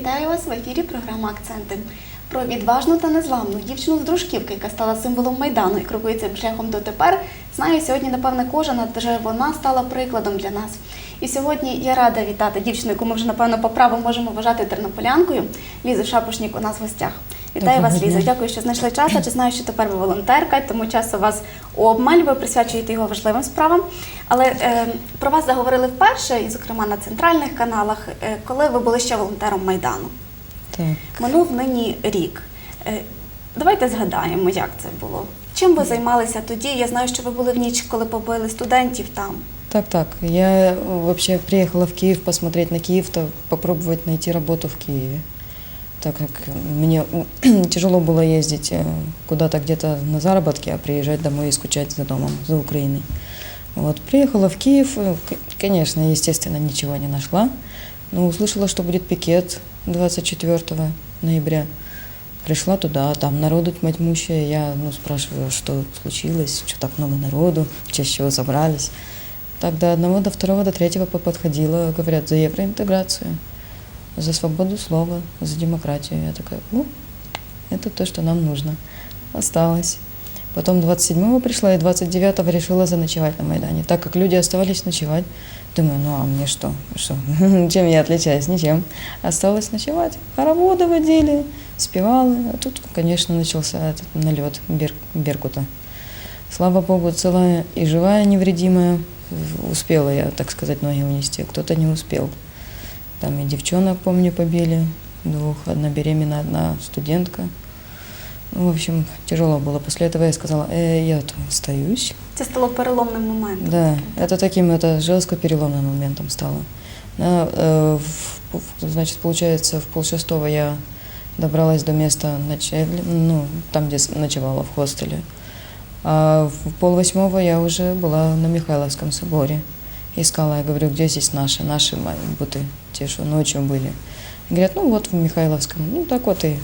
Вітаю вас в ефірі програма Акценти. Про відважну та незламну дівчину з дружківки, яка стала символом майдану і крокує цим шляхом дотепер, знає сьогодні, напевне, кожен, адже вона стала прикладом для нас. І сьогодні я рада вітати дівчину, яку ми вже напевно по праву можемо вважати тернополянкою. Лізу Шапошнік у нас в гостях. Вітаю Доброго вас, Ліза. Дякую, що знайшли час. Адже знаю, що тепер ви волонтерка, тому часу у вас обмаль, ви присвячуєте його важливим справам. Але е, про вас заговорили вперше, і, зокрема, на центральних каналах, е, коли ви були ще волонтером Майдану. Так. Минув нині рік. Е, Давайте згадаємо, як це було. Чим ви займалися тоді? Я знаю, що ви були в ніч, коли побили студентів там. Так, так. Я вообще приехала в Киев посмотреть на Киев, то попробовать найти работу в Киеве. Так как мне тяжело было ездить э, куда-то где-то на заработки, а приезжать домой и скучать за домом, за Украиной. Вот, приехала в Киев, э, конечно, естественно, ничего не нашла, но услышала, что будет пикет 24 ноября. Пришла туда, там народу тьма тьмущая, я ну, спрашиваю, что случилось, что так много народу, в честь чего собрались. Так до одного, до второго, до третьего подходила, говорят, за евроинтеграцию, за свободу слова, за демократию. Я такая, ну, это то, что нам нужно. Осталось. Потом 27-го пришла и 29-го решила заночевать на Майдане. Так как люди оставались ночевать, думаю, ну а мне что? что? Чем я отличаюсь? Ничем. Осталось ночевать. Хороводы водили, спевала. А тут, конечно, начался этот налет Бер- Беркута. Слава Богу, целая и живая, невредимая. Успела я, так сказать, ноги унести. Кто-то не успел. Там и девчонок, помню, побили. Двух. Одна беременная, одна студентка. Ну, в общем, тяжело было. После этого я сказала, э, я то остаюсь. Це стало переломним моментом. Да, это таким, это жестко переломным моментом стало. На, э, в- значит, получается, в полшестого я добралась до места ночевли, ну, там, где ночевала в хостеле. А в полвосьмого я уже была на Михайловском соборе. Искала, я говорю, где здесь наши, наши буты, те, что ночью были. Говорят, ну вот в Михайловском. Ну так вот и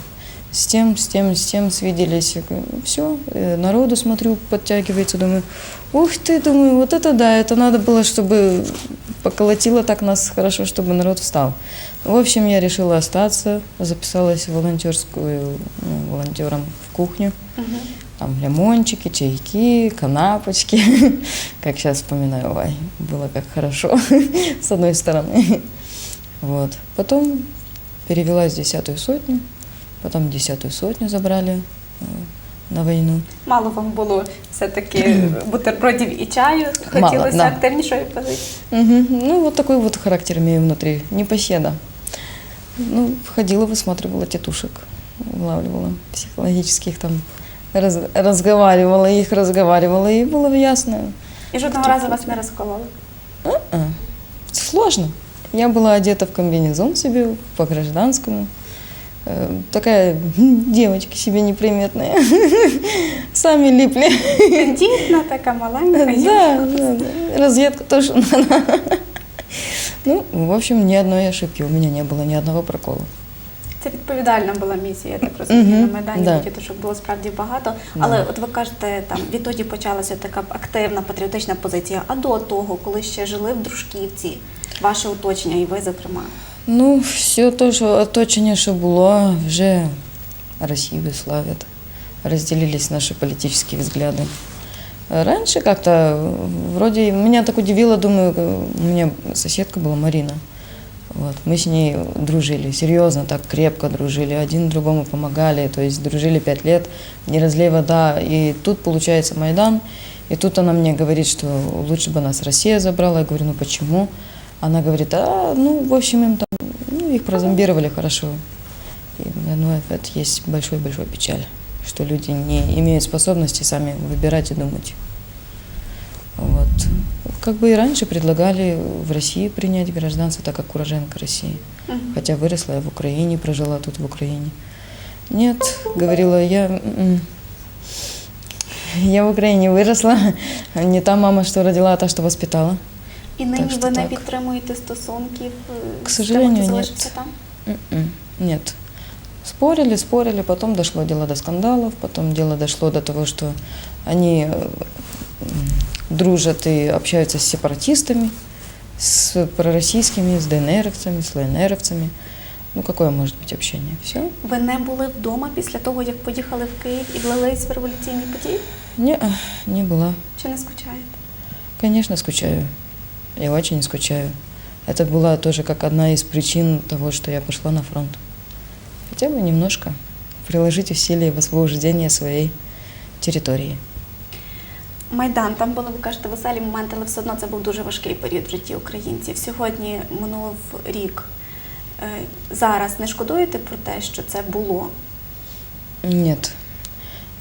с тем, с тем, с тем свиделись. Все, народу смотрю, подтягивается, думаю, ух ты, думаю, вот это да, это надо было, чтобы поколотило так нас хорошо, чтобы народ встал. В общем, я решила остаться, записалась в волонтерскую, ну, волонтером в кухню. Мгм. Там лимончики, чайки, канапочки. Как сейчас вспоминаю, ой, было как хорошо, с одной стороны. Вот. Потом перевелась в десятую сотню, потом десятую сотню забрали э, на войну. Мало вам було все-таки бутербродів і чаю. Мало, Хотілося да. активнішої позиції. Мгм. Ну, вот такой вот характер имею внутри, непоседа. Ну, ходила, высматривала тетушек, вылавливала психологических там, раз- разговаривала их, разговаривала, и было ясно, І жодного разу вас не розкололи. А, Сложно. Я была одета в комбинезон себе, по гражданскому. Э, Такая девочка себе неприметная. Сами липли. Тендітна, така маленька. Да, да, да. Розетка тоже надо. Ну, в общем, ни одной ошибки у меня не было, ни одного прокола. Це відповідальна була місія, я так розумію. Мгм, На Майдані да. діточок було справді багато. Да. Але от ви кажете, там відтоді почалася така активна патріотична позиція. А до того, коли ще жили в Дружківці, ваше оточення, і ви, зокрема. Ну, все то, що оточення, що було, вже Росію славят. Разделились наши политические взгляды. Раньше как-то э, вроде меня так удивило, думаю, э, у меня соседка была Марина. Вот, мы с ней дружили, серьезно, так крепко дружили, один другому помогали, то есть дружили пять лет, не разлей вода. И тут получается Майдан, и тут она мне говорит, что лучше бы нас Россия забрала. Я говорю, ну почему? Она говорит, а, ну, в общем, им там, ну, их прозомбировали хорошо. И, ну, это есть большой-большой печаль, что люди не имеют способности сами выбирать и думать. Вот. Как бы и раньше предлагали в России принять гражданство, так как уроженка России. Мгм. Хотя выросла я в Украине, прожила тут в Украине. Нет, говорила я, «М-м, я в Украине выросла, не та мама, что родила, а та, что воспитала. І нині що ви не так. підтримуєте стосунків е, К з сожалению, тими, хто нет. залишився там? М-м, Нет. Спорили, спорили, потом дошло дело до скандалов, потом дело дошло до того, что они э, м, дружат и общаются с сепаратистами, с пророссийскими, с ДНРовцами, с ЛНРовцами. Ну, какое может быть общение? Все? Ви не були вдома після того, як поїхали в Київ і влились в революційні події? Не, не была. Чи не скучаєте? Конечно, скучаю. Я очень скучаю. Это была тоже как одна из причин того, что я пошла на фронт. Хотя бы немножко приложить усилия в освобождение своей территории. Майдан, там були, ви кажете, веселі моменти, але все одно це був дуже важкий період в житті українців. Сьогодні минув рік. Е, Зараз не шкодуєте про те, що це було? Нет.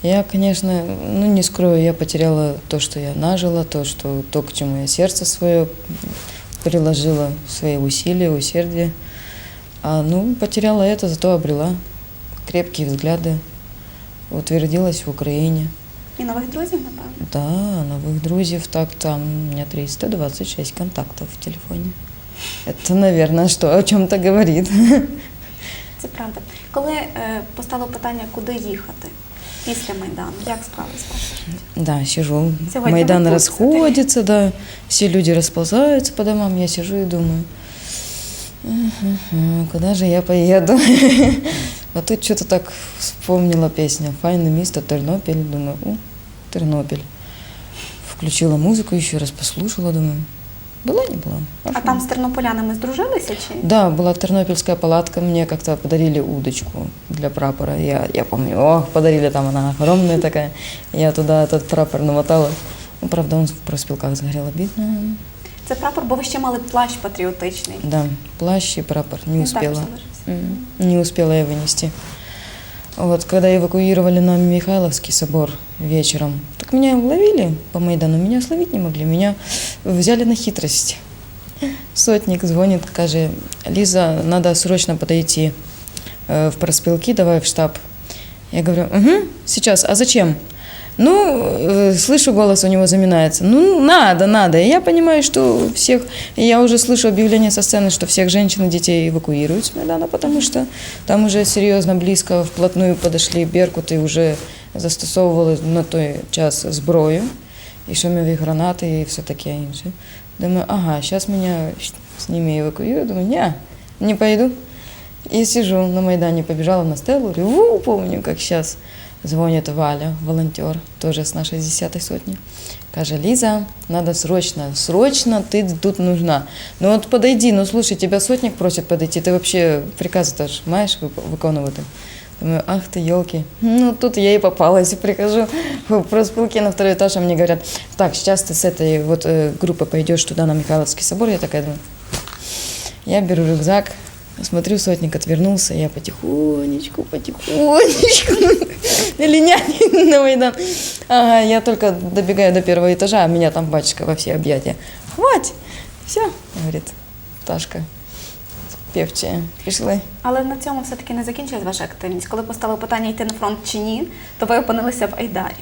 Я, конечно, ну не скрою, я потеряла то, что я нажила, то, что, то к чему я сердце свое приложила, свои усилия, усердие. А, ну, потеряла это, зато обрела крепкие взгляды, утвердилась в Украине. І нових друзів, напевно. Да, новых друзей, так там у меня 326 контактов в телефоне. Это, наверное, что о чем-то говорит. Це правда. Коли е, постало питання, куди їхати після Майдану, як справились ваше життя? Да, сижу. Сегодня Майдан вы тут, расходится, да. Все люди расползаются по домам. Я сижу и думаю, «Мгм, куда же я поеду? А тут что-то так вспомнила песня «Файне место Тернопіль». Думаю, о, Тернопіль. Включила музыку, еще раз послушала, думаю, была, не была. А Пошла. там з тернополянами здружилися чи? Да, была тернопільская палатка, мне как-то подарили удочку для прапора. Я, я помню, ох, подарили там, она огромная такая. Я туда этот прапор намотала. Ну, правда, он в проспілках сгорел обидно. Це прапор, бо ви ще мали плащ патріотичний. Да, плащ и прапор не Він успела. також залишився. М, Не успела я вынести. Вот, когда эвакуировали на Михайловский собор вечером, так меня ловили по Майдану, меня словить не могли, меня взяли на хитрость. Сотник звонит, каже, Лиза, надо срочно подойти э, в проспилки, давай в штаб. Я говорю, угу, сейчас, а зачем? Ну, э, слышу, голос у него заминается. Ну, надо, надо. И я понимаю, что всех... и Я уже слышу объявление со сцены, что всех женщин и детей эвакуируют с Майдана, потому что там уже серьезно, близко, вплотную подошли беркуты, уже застосовували на той час зброю, і шумові гранати, і все таке інше. Думаю, ага, сейчас меня с ними эвакуируют. Думаю, не, не пойду. И сижу на Майдане, побежала на стелу, реву, помню, как сейчас. Звонит Валя, волонтер, тоже с нашей десятой сотни. Каже, Лиза, надо срочно, срочно ты тут нужна. Ну вот подойди, ну слушай, тебя сотник просит подойти, ты вообще приказы-то ж маешь вып- виконувати? Думаю, ах ты, елки. Ну, тут я и попалась, прихожу в проспилки на второй этаж, а мне говорят, так, сейчас ты с этой вот э, группой пойдешь туда, на Михайловский собор. Я такая думаю, я беру рюкзак, смотрю, сотник отвернулся, я потихонечку, потихонечку, на Майдан. Ага, я только добегаю до первого этажа, а меня там батюшка во все объятия. Хватит, все, говорит Ташка, певчая, пішли. Але на цьому все-таки не закінчилась ваша активність. Коли постало питання йти на фронт чи ні, то ви опинилися в Айдарі.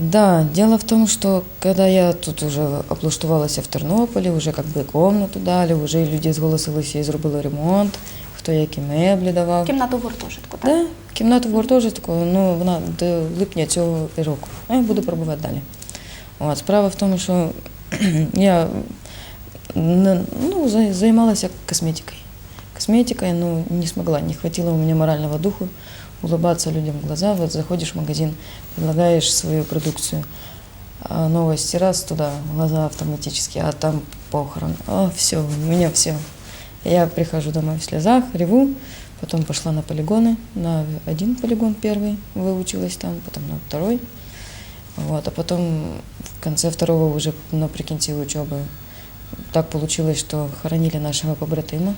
Да, дело в том, что когда я тут уже облаштувалася в Тернополі, уже как би комнату дали, вже люди зголосилися і зробили ремонт, хто які меблі давав. Кімнату в гуртожитку, так? Да, кімната в гуртожитку, ну вона до липня цього року. А я буду пробувати далі. От, справа в тому, що я ну, займалася косметикою. Косметикой, ну, не смогла, не хватило у меня морального духу улыбаться людям в глаза. Вот заходишь в магазин, предлагаешь свою продукцию, а новости раз туда, глаза автоматически, а там похорон. А, все, у меня все. Я прихожу домой в слезах, реву, потом пошла на полигоны, на один полигон первый выучилась там, потом на второй. Вот, а потом в конце второго уже наприкінці учебы так получилось, что хоронили нашего побратима.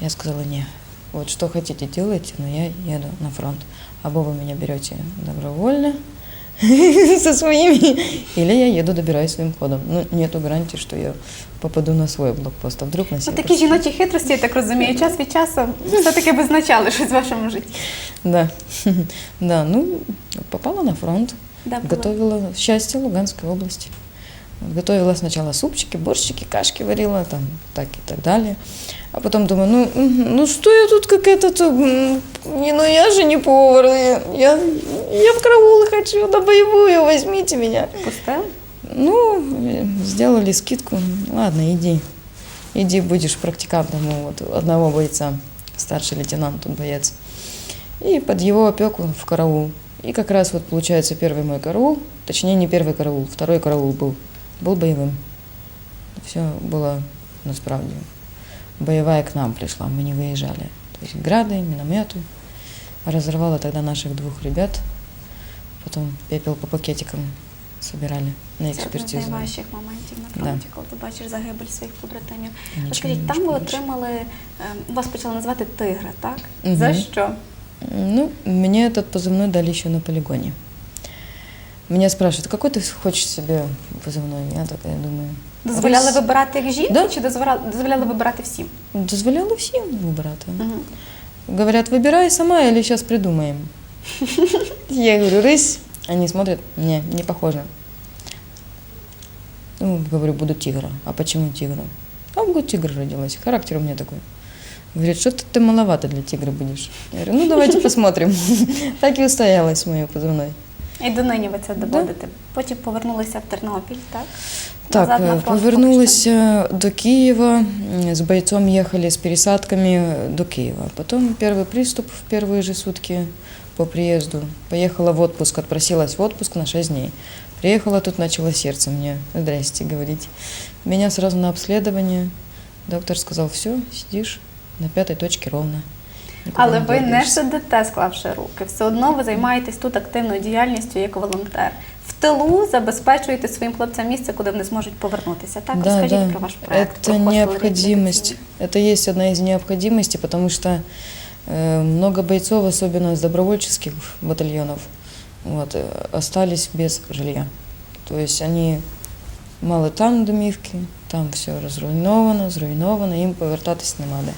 Я сказала, не, вот что хотите делайте, но я еду на фронт. Або вы меня берете добровольно со своими, или я еду, добираюсь своим ходом. Ну, нету гарантии, что я попаду на свой блокпост, а вдруг на Ну, сей такі жіночі хитрості, я так розумію, час від часу все-таки визначали щось в вашому житті. Да, да, ну, попала на фронт, Де були? готовила счастье Луганской области. Готовила сначала супчики, борщики, кашки варила, там, так и так далее. А потом думаю, ну, ну что я тут какая-то, не, ну я же не повар, я, я, я в караул хочу, на боевую, возьмите меня. Пустили? Ну, сделали скидку, ладно, иди, иди будешь практикантом у вот одного бойца старший лейтенант, он боец. И под его опеку в караул. И как раз вот получается первый мой караул, точнее не первый караул, второй караул был, был боевым. Все было насправді. Боевая к нам пришла, мы не выезжали. То есть грады, минометы. Разорвало тогда наших двух ребят. Потом пепел по пакетикам собирали на Це один з експертизу. найважчих моментів на Да. фронті, коли ти бачиш загибель своїх побратимів. Нічого Розкажіть, не там ви можеш отримали, е, вас почали називати тигра, так? Мгм. За що? Ну, мне этот позывной дали еще на полигоне. Меня спрашивают, какой ты хочешь себе позывной? Я такая думаю. Дозволяли «Рись». вибирати як жінки, Да. чи дозволяли, дозволяли вибирати всім? Дозволяла всем выбирать. Мгм. Говорят, выбирай сама или сейчас придумаем. Я говорю, рысь. Они смотрят, не, не похоже. Ну, говорю, буду тигра. А почему тигра? А в год тигр родилась. Характер у меня такой. Говорит, что-то ты маловато для тигра будешь. Я говорю, ну давайте посмотрим. Так и устоялась мое позывной. І донині ви це доводите. Потім повернулися в Тернопіль, так? Так, Назад на э, фронт повернулась э, до Киева, м, с бойцом ехали с пересадками до Киева. Потом первый приступ в первые же сутки по приезду. Поехала в отпуск, отпросилась в отпуск на 6 дней. Приехала, тут начало сердце мне, здрасте, говорить. Меня сразу на обследование. Доктор сказал, все, сидишь на пятой точке ровно. Никуда Але ви не дергаешься». сидите, склавши руки. Все одно ви займаєтесь тут активною діяльністю як волонтер. В тилу забезпечуєте своїм хлопцям місце, куди вони зможуть повернутися. Так, Да, розкажіть да. про ваш проект. Это про хостел необходимость. реабілітаційний. Это есть одна из необходимостей, потому что э, много бойцов, особенно с добровольческих батальонов, вот, э, остались без жилья. То есть они мали там домівки, там все розруйновано, зруйновано, їм повертатись не надо.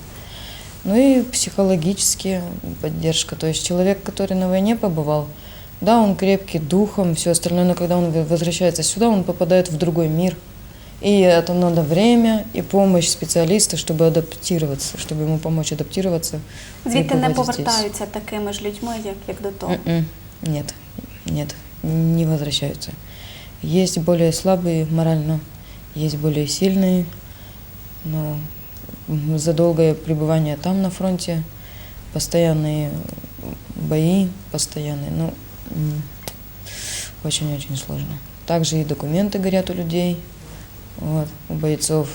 Ну и психологическая поддержка. То есть человек, который на войне побывал, да, он крепкий духом, все остальное, но когда он в- возвращается сюда, он попадает в другой мир. И это надо время и помощь специалиста, чтобы адаптироваться, чтобы ему помочь адаптироваться. и Звідти не побыть здесь. повертаються такими ж людьми, як, як до того. М-м. Нет, нет, не возвращаются. Есть более слабые морально, есть более сильные, но м, за долгое пребывание там на фронте, постоянные бои, постоянные, ну, м, очень-очень сложно. Также и документы горят у людей, вот, у бойцов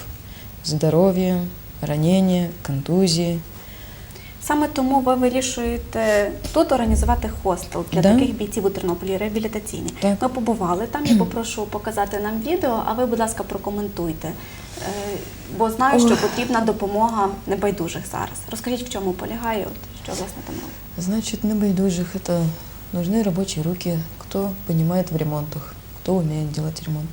здоровье, ранения, контузии. Саме тому ви вирішуєте тут організувати хостел для Да. таких бійців у Тернополі, реабілітаційний. Так. Ми побували там. Я попрошу показати нам відео, а ви, будь ласка, прокоментуйте. Е, Бо знаю, що Ох. потрібна допомога небайдужих зараз. Розкажіть, в чому полягає, от, що власне там робить. Значит, на байдужих это нужны рабочие руки, кто понимает в ремонтах, кто умеет делать ремонт.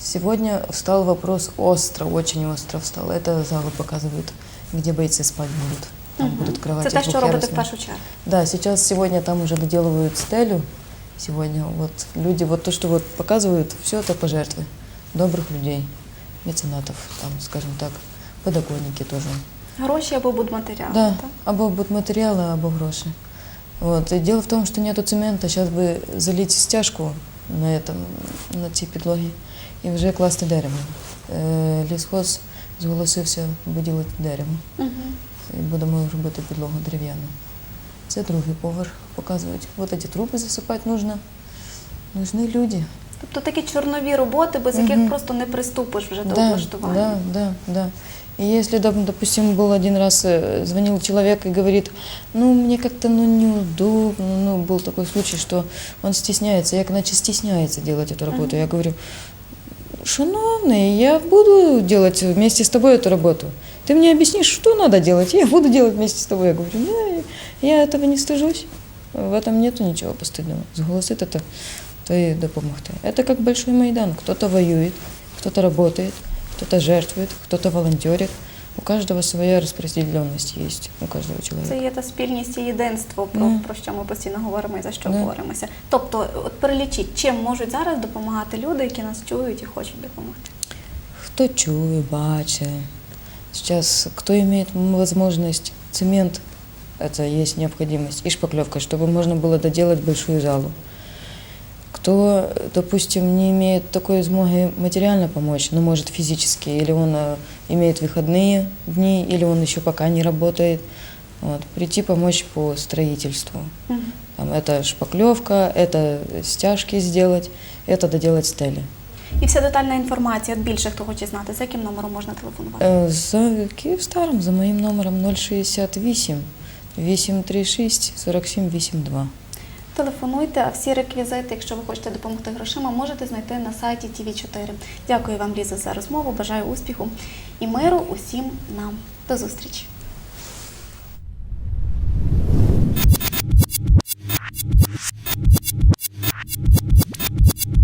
Сегодня встал вопрос остро, очень остро встал. Это залы показывают, где бойцы спать будут. Там Мгм. будут кровати Це те, що робите в двухъярусные. першу чергу. Да, сейчас сегодня там уже доделывают стелю. Сегодня вот люди, вот то, что вот показывают, все это пожертвы добрых людей, меценатов, там, скажем так, подоконники тоже. Гроші або будматеріали. Да, так? або будматериалы, або гроши. Вот. И дело в том, что нету цемента. Сейчас бы залить стяжку на этом, на цій підлогі, і вже класти дерево. Е, Лісхоз зголосився виділити дерево. Мгм. І будемо робити підлогу дерев'яну. Це другий поверх. Показують. От ці труби засипати нужно. Нужны люди. Тобто такі чорнові роботи, без яких Мгм. просто не приступиш вже до Да, облаштування. да, да, да. И если, доп- допустим, был один раз, э, звонил человек и говорит, ну, мне как-то ну, неудобно, ну, был такой случай, что он стесняется, я наче стесняется делать эту работу. Я говорю, шановный, я буду делать вместе с тобой эту работу. Ты мне объяснишь, что надо делать, я буду делать вместе с тобой. Я говорю, ну, я этого не стыжусь. В этом нету ничего постыдного. Зголосит это, то и допомогти. Это как большой Майдан. Кто-то воюет, кто-то работает, кто-то жертвует, кто-то волонтерит. У каждого своя распределенность есть, у каждого человека. Це є та спільність і єдинство, про, Да. про що ми постійно говоримо і за що Да. боремося. Тобто, от перелічіть, чим можуть зараз допомагати люди, які нас чують і хочуть допомогти. Кто чує, бачит. Сейчас кто имеет возможность, цемент, это есть необходимость, и шпаклевка, чтобы можно было доделать большую залу. Кто, допустим, не имеет такой змоги материально помочь, но может физически, или он э, имеет выходные дни, или он еще пока не работает, Вот, прийти помочь по строительству. Мгм. Там, это шпаклевка, это стяжки сделать, это доделать стели. І вся детальна інформація, от більше хто хоче знати, за яким номером можна телефонувати? Э, За Киевстаром, за моим номером 068 836 47 82. Телефонуйте, а всі реквізити, якщо ви хочете допомогти грошима, можете знайти на сайті TV4. Дякую вам, Ліза, за розмову. Бажаю успіху і миру усім нам. До зустрічі!